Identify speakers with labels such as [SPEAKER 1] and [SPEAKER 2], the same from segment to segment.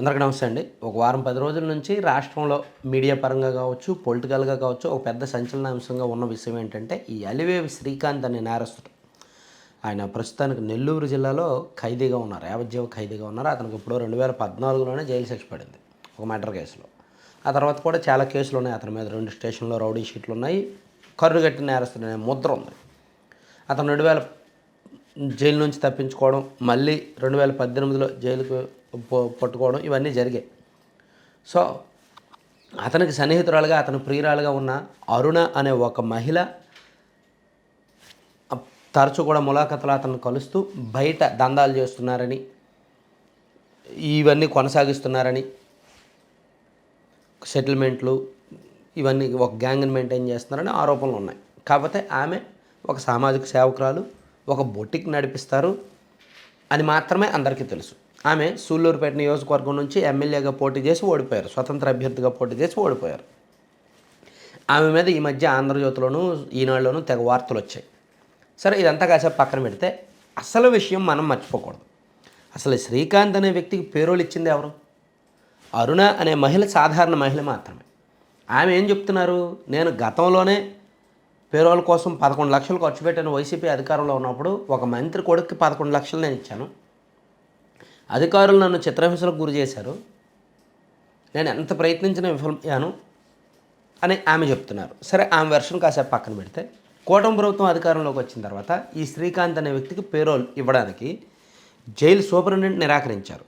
[SPEAKER 1] అందరికీ నమస్తే అండి. ఒక వారం పది రోజుల నుంచి రాష్ట్రంలో మీడియా పరంగా కావచ్చు పొలిటికల్గా కావచ్చు ఒక పెద్ద సంచలనాంశంగా ఉన్న విషయం ఏంటంటే ఈ అలివేవి శ్రీకాంత్ అనే నేరస్తుడు. ఆయన ప్రస్తుతానికి నెల్లూరు జిల్లాలో ఖైదీగా ఉన్నారు. యావజ్జీవ ఖైదీగా ఉన్నారు. అతనికి ఇప్పుడు రెండు వేల పద్నాలుగులోనే జైలు శిక్ష పడింది ఒక మర్డర్ కేసులో. ఆ తర్వాత కూడా చాలా కేసులు ఉన్నాయి. అతని మీద రెండు స్టేషన్లో రౌడీ షీట్లు ఉన్నాయి. కర్రుగట్టి నేరస్తుడు అనే ముద్ర ఉంది. అతను రెండు వేల జైలు నుంచి తప్పించుకోవడం మళ్ళీ రెండు వేల పద్దెనిమిదిలో జైలుకు పట్టుకోవడం ఇవన్నీ జరిగాయి. సో అతనికి సన్నిహితురాలుగా అతను ప్రియురాలుగా ఉన్న అరుణ అనే ఒక మహిళ అప్- తరచూ కూడా ములాఖతలు అతను కలుస్తూ బయట దందాలు చేస్తున్నారని ఇవన్నీ కొనసాగిస్తున్నారని సెటిల్మెంట్లు ఇవన్నీ ఒక గ్యాంగ్ని మెయింటైన్ చేస్తున్నారని ఆరోపణలు ఉన్నాయి. కాకపోతే ఆమె ఒక సామాజిక సేవకురాలు ఒక బొటిక్ నడిపిస్తారు అని మాత్రమే అందరికీ తెలుసు. ఆమె సూళ్ళూరుపేట నియోజకవర్గం నుంచి ఎమ్మెల్యేగా పోటీ చేసి ఓడిపోయారు. స్వతంత్ర అభ్యర్థిగా పోటీ చేసి ఓడిపోయారు. ఆమె మీద ఈ మధ్య ఆంధ్రజ్యోతిలోను ఈనాడులోనూ తెగ వార్తలు వచ్చాయి. సరే ఇదంతా కాసేపు పక్కన పెడితే అసలు విషయం మనం మర్చిపోకూడదు. అసలు శ్రీకాంత్ అనే వ్యక్తికి పేరోలు ఇచ్చింది ఎవరు? అరుణ అనే మహిళ సాధారణ మహిళ మాత్రమే. ఆమె ఏం చెప్తున్నారు? నేను గతంలోనే పేరోల కోసం పదకొండు లక్షలు ఖర్చు పెట్టాను వైసీపీ అధికారంలో ఉన్నప్పుడు ఒక మంత్రి కొడుక్కి పదకొండు లక్షలు నేను ఇచ్చాను. అధికారులు నన్ను చిత్రహింసలకు గురి చేశారు. నేను ఎంత ప్రయత్నించినా విఫలమయ్యాను అని ఆమె చెప్తున్నారు. సరే ఆమె వెర్షన్ కాసేపు పక్కన పెడితే కూటమి ప్రభుత్వం అధికారంలోకి వచ్చిన తర్వాత ఈ శ్రీకాంత్ అనే వ్యక్తికి పేరోల్ ఇవ్వడానికి జైలు సూపరింటెండెంట్ నిరాకరించారు.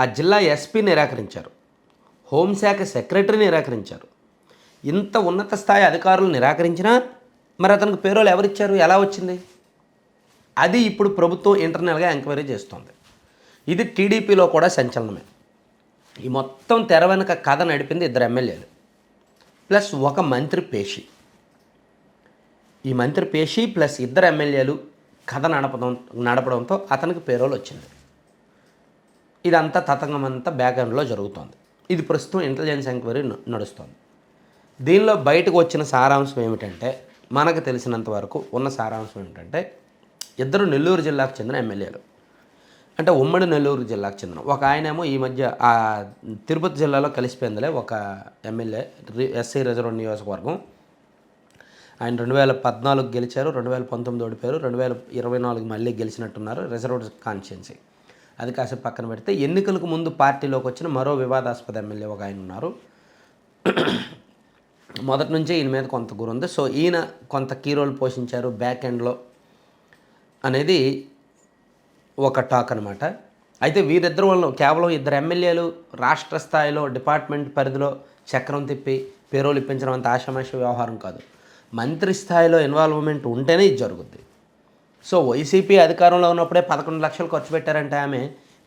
[SPEAKER 1] ఆ జిల్లా ఎస్పీ నిరాకరించారు. హోంశాఖ సెక్రటరీ నిరాకరించారు. ఇంత ఉన్నత స్థాయి అధికారులు నిరాకరించినా మరి అతనికి పేరోలు ఎవరిచ్చారు? ఎలా వచ్చింది? అది ఇప్పుడు ప్రభుత్వం ఇంటర్నల్గా ఎంక్వైరీ చేస్తుంది. ఇది టీడీపీలో కూడా సంచలనమే. ఈ మొత్తం తెర వెనుక కథ నడిపింది ఇద్దరు ఎమ్మెల్యేలు. ప్లస్ ఒక మంత్రి పేషి. ఈ మంత్రి పేషి ప్లస్ ఇద్దరు ఎమ్మెల్యేలు కథ నడపడం నడపడంతో అతనికి పేరోలు వచ్చింది. ఇదంతా తతంగం అంతా బ్యాక్గ్రౌండ్లో జరుగుతోంది. ఇది ప్రస్తుతం ఇంటెలిజెన్స్ ఎంక్వైరీ నడుస్తుంది నడుస్తోంది. దీనిలో బయటకు వచ్చిన సారాంశం ఏమిటంటే మనకు తెలిసినంత వరకు ఉన్న సారాంశం ఏమిటంటే ఇద్దరు నెల్లూరు జిల్లాకు చెందిన ఎమ్మెల్యేలు. అంటే ఉమ్మడి నెల్లూరు జిల్లాకు చెందిన ఒక ఆయనేమో ఈ మధ్య ఆ తిరుపతి జిల్లాలో కలిసిపోయిందిలే ఒక ఎమ్మెల్యే ఎస్సీ రిజర్వ్ నియోజకవర్గం. ఆయన రెండు వేల పద్నాలుగు గెలిచారు రెండు వేల పంతొమ్మిది ఓడిపోయారు రెండు వేల ఇరవై నాలుగు మళ్ళీ గెలిచినట్టున్నారు రిజర్వ్డ్ కాన్స్టిట్యున్సీ. అది కాసేపు పక్కన పెడితే ఎన్నికలకు ముందు పార్టీలోకి వచ్చిన మరో వివాదాస్పద ఎమ్మెల్యే ఒక ఆయన ఉన్నారు. మొదటి నుంచే ఈయన మీద కొంత గురు ఉంది. సో ఈయన కొంత కీ రోల్ పోషించారు బ్యాక్ ఎండ్లో అనేది ఒక టాక్ అనమాట అయితే వీరిద్దరు వల్ల కేవలం ఇద్దరు ఎమ్మెల్యేలు రాష్ట్ర స్థాయిలో డిపార్ట్మెంట్ పరిధిలో చక్రం తిప్పి పేరోలు ఇప్పించడం అంత ఆషమాష వ్యవహారం కాదు. మంత్రి స్థాయిలో ఇన్వాల్వ్మెంట్ ఉంటేనే ఇది జరుగుద్ది. సో వైసీపీ అధికారంలో ఉన్నప్పుడే పదకొండు లక్షలు ఖర్చు పెట్టారంటే ఆమె.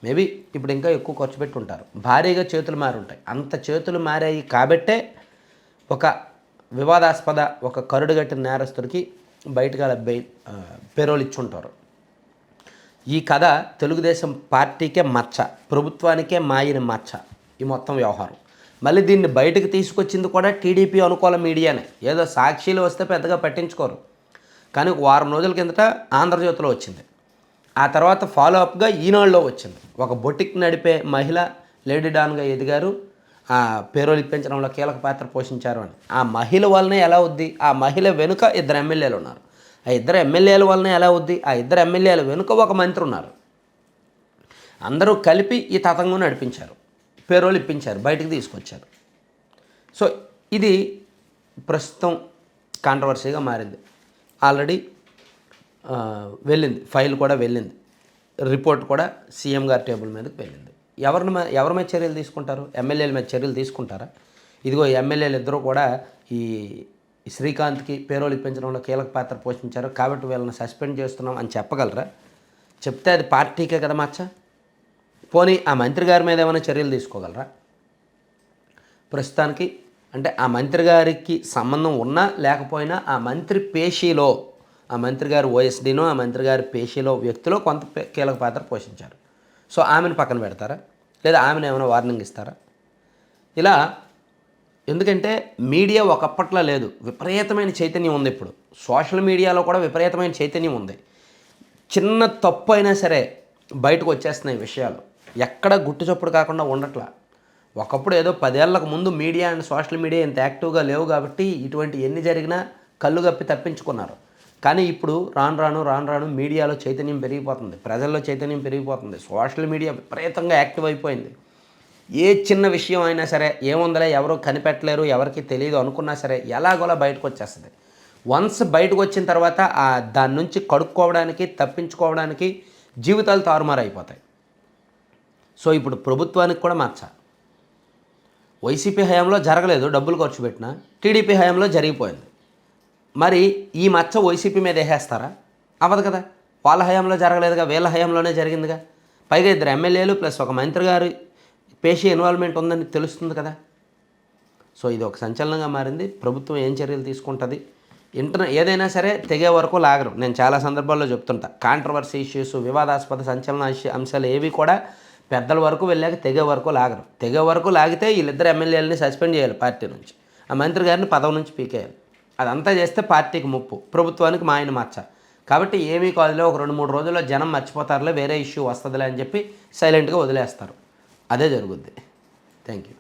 [SPEAKER 1] మేబీ ఇప్పుడు ఇంకా ఎక్కువ ఖర్చు పెట్టి ఉంటారు భారీగా చేతులు మారి ఉంటాయి అంత చేతులు మారాయి కాబట్టే ఒక వివాదాస్పద ఒక కరుడుగట్టిన నేరస్తుడికి బయటగా బెయిల్ పేరోలు ఇచ్చుంటారు. ఈ కథ తెలుగుదేశం పార్టీకే మచ్చ ప్రభుత్వానికే మాయని మచ్చ ఈ మొత్తం వ్యవహారం. మళ్ళీ దీన్ని బయటకు తీసుకొచ్చింది కూడా టీడీపీ అనుకూల మీడియానే. ఏదో సాక్షిలు వస్తే పెద్దగా పట్టించుకోరు. కానీ వారం రోజుల కిందట ఆంధ్రజ్యోతిలో వచ్చింది. ఆ తర్వాత ఫాలో అప్గా ఈనాడులో వచ్చింది. ఒక బొటిక్ నడిపే మహిళ లేడీ డాన్గా ఎదిగారు. పేరోలు ఇప్పించడంలో కీలక పాత్ర పోషించారు అని. ఆ మహిళ వల్లనే ఎలా వద్ది ఆ మహిళ వెనుక ఇద్దరు ఎమ్మెల్యేలు ఉన్నారు. ఆ ఇద్దరు ఎమ్మెల్యేల వల్లనే ఎలా ఉంది ఆ ఇద్దరు ఎమ్మెల్యేల వెనుక ఒక మంత్రి ఉన్నారు. అందరూ కలిపి ఈ తతంగం నడిపించారు. పేరోలు ఇప్పించారు. బయటికి తీసుకొచ్చారు. సో ఇది ప్రస్తుతం కాంట్రవర్సీగా మారింది. ఆల్రెడీ వెళ్ళింది. ఫైల్ కూడా వెళ్ళింది. రిపోర్ట్ కూడా సీఎం గారి టేబుల్ మీదకి వెళ్ళింది. ఎవరిని ఎవరి మీద చర్యలు తీసుకుంటారు? ఎమ్మెల్యేల మీద చర్యలు తీసుకుంటారా? ఇదిగో ఎమ్మెల్యేలు ఇద్దరు కూడా ఈ శ్రీకాంత్కి పేరోలు ఇప్పించడంలో కీలక పాత్ర పోషించారు. కాబట్టి వీళ్ళని సస్పెండ్ చేస్తున్నాం అని చెప్పగలరా? చెప్తే అది పార్టీకే కదా మచ్చ? పోనీ ఆ మంత్రి గారి మీద ఏమైనా చర్యలు తీసుకోగలరా? ప్రస్తుతానికి అంటే ఆ మంత్రి గారికి సంబంధం ఉన్నా లేకపోయినా ఆ మంత్రి పేషీలో ఆ మంత్రి గారు ఓఎస్డీనో ఆ మంత్రి గారి పేషీలో వ్యక్తిలో కొంత కీలక పాత్ర పోషించారు. సో ఆమెను పక్కన పెడతారా? లేదా ఆమెను ఏమైనా వార్నింగ్ ఇస్తారా? ఇలా ఎందుకంటే మీడియా ఒకప్పట్లో లేదు. విపరీతమైన చైతన్యం ఉంది ఇప్పుడు. సోషల్ మీడియాలో కూడా విపరీతమైన చైతన్యం ఉంది. చిన్న తప్పు అయినా సరే బయటకు వచ్చేస్తున్నాయి విషయాలు. ఎక్కడ గుట్టు చప్పుడు కాకుండా ఉండట్లా. ఒకప్పుడు ఏదో పదేళ్ళకు ముందు మీడియా అండ్ సోషల్ మీడియా ఇంత యాక్టివ్గా లేవు కాబట్టి ఇటువంటి ఎన్ని జరిగినా కళ్ళు గప్పి తప్పించుకున్నారు. కానీ ఇప్పుడు రాను రాను రాను రాను మీడియాలో చైతన్యం పెరిగిపోతుంది. ప్రజల్లో చైతన్యం పెరిగిపోతుంది. సోషల్ మీడియా విపరీతంగా యాక్టివ్ అయిపోయింది. ఏ చిన్న విషయం అయినా సరే ఏముందలే ఎవరు కనిపెట్టలేరు ఎవరికి తెలియదు అనుకున్నా సరే ఎలాగోలా బయటకు వచ్చేస్తుంది. వన్స్ బయటకు వచ్చిన తర్వాత ఆ దాని నుంచి కడుక్కోవడానికి తప్పించుకోవడానికి జీవితాలు తారుమారు అయిపోతాయి సో ఇప్పుడు ప్రభుత్వానికి కూడా మార్చాలి వైసీపీ హయాంలో జరగలేదు డబ్బులు ఖర్చు పెట్టినా టీడీపీ హయాంలో జరిగిపోయింది. మరి ఈ మచ్చ వైసీపీ మీద వేసేస్తారా? అవ్వదు కదా. వాళ్ళ హయాంలో జరగలేదుగా వీళ్ళ హయాంలోనే జరిగిందిగా. పైగా ఇద్దరు ఎమ్మెల్యేలు ప్లస్ ఒక మంత్రి గారు పేషీ ఇన్వాల్వ్మెంట్ ఉందని తెలుస్తుంది కదా. సో ఇది ఒక సంచలనంగా మారింది. ప్రభుత్వం ఏం చర్యలు తీసుకుంటుంది? ఇంటర్ ఏదైనా సరే తెగే వరకు లాగరు. నేను చాలా సందర్భాల్లో చెప్తుంటా. కాంట్రవర్సీ ఇష్యూస్ వివాదాస్పద సంచలన అంశాలు ఏవి కూడా పెద్దల వరకు వెళ్ళాక తెగే వరకు లాగరు. తెగే వరకు లాగితే వీళ్ళిద్దరు ఎమ్మెల్యేలని సస్పెండ్ చేయాలి పార్టీ నుంచి. ఆ మంత్రి గారిని పదవి నుంచి పీకేయాలి. అదంతా చేస్తే పార్టీకి ముప్పు. ప్రభుత్వానికి మా ఆయన కాబట్టి ఏమీ కాదులే ఒక రెండు మూడు రోజుల్లో జనం మర్చిపోతారులే వేరే ఇష్యూ వస్తుందిలే అని చెప్పి సైలెంట్గా వదిలేస్తారు. అదే జరుగుద్ది. Thank you